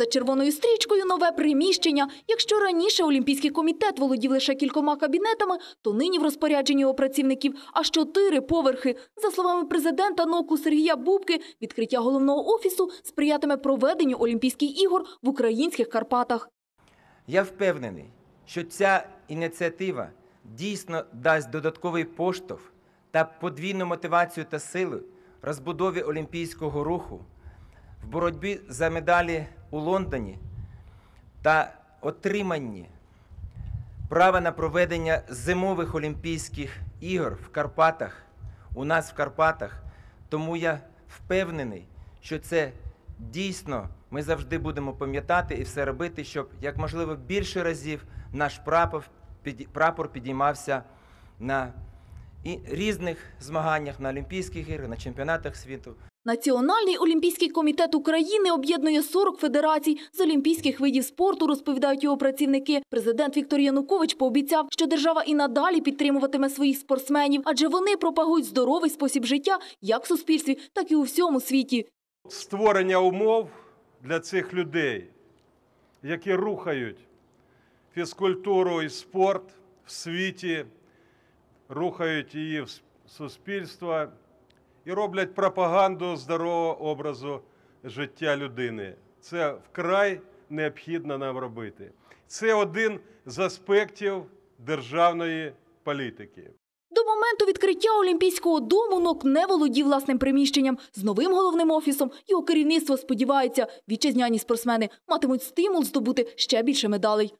За червоною стрічкою нове приміщення. Якщо раніше Олімпійський комітет володів лише кількома кабінетами, то нині в розпорядженні його працівників аж чотири поверхи. За словами президента НОКу Сергія Бубки, відкриття головного офісу сприятиме проведенню Олімпійських ігор в українських Карпатах. Я впевнений, що ця ініціатива дійсно дасть додатковий поштовх та подвійну мотивацію та силу розбудові олімпійського руху в боротьбі за медалі у Лондоні та отриманні права на проведення зимових Олімпійських ігор в Карпатах, у нас в Карпатах. Тому я впевнений, що це дійсно ми завжди будемо пам'ятати і все робити, щоб як можливо більше разів наш прапор, підіймався на і різних змаганнях, на Олімпійських іграх, на чемпіонатах світу. Національний олімпійський комітет України об'єднує 40 федерацій з олімпійських видів спорту, розповідають його працівники. Президент Віктор Янукович пообіцяв, що держава і надалі підтримуватиме своїх спортсменів, адже вони пропагують здоровий спосіб життя як в суспільстві, так і у всьому світі. створення умов для цих людей, які рухають фізкультуру і спорт в світі, рухають її в суспільство і роблять пропаганду здорового образу життя людини. Це вкрай необхідно нам робити. Це один з аспектів державної політики. До моменту відкриття Олімпійського дому НОК не володів власним приміщенням. З новим головним офісом його керівництво сподівається, вітчизняні спортсмени матимуть стимул здобути ще більше медалей.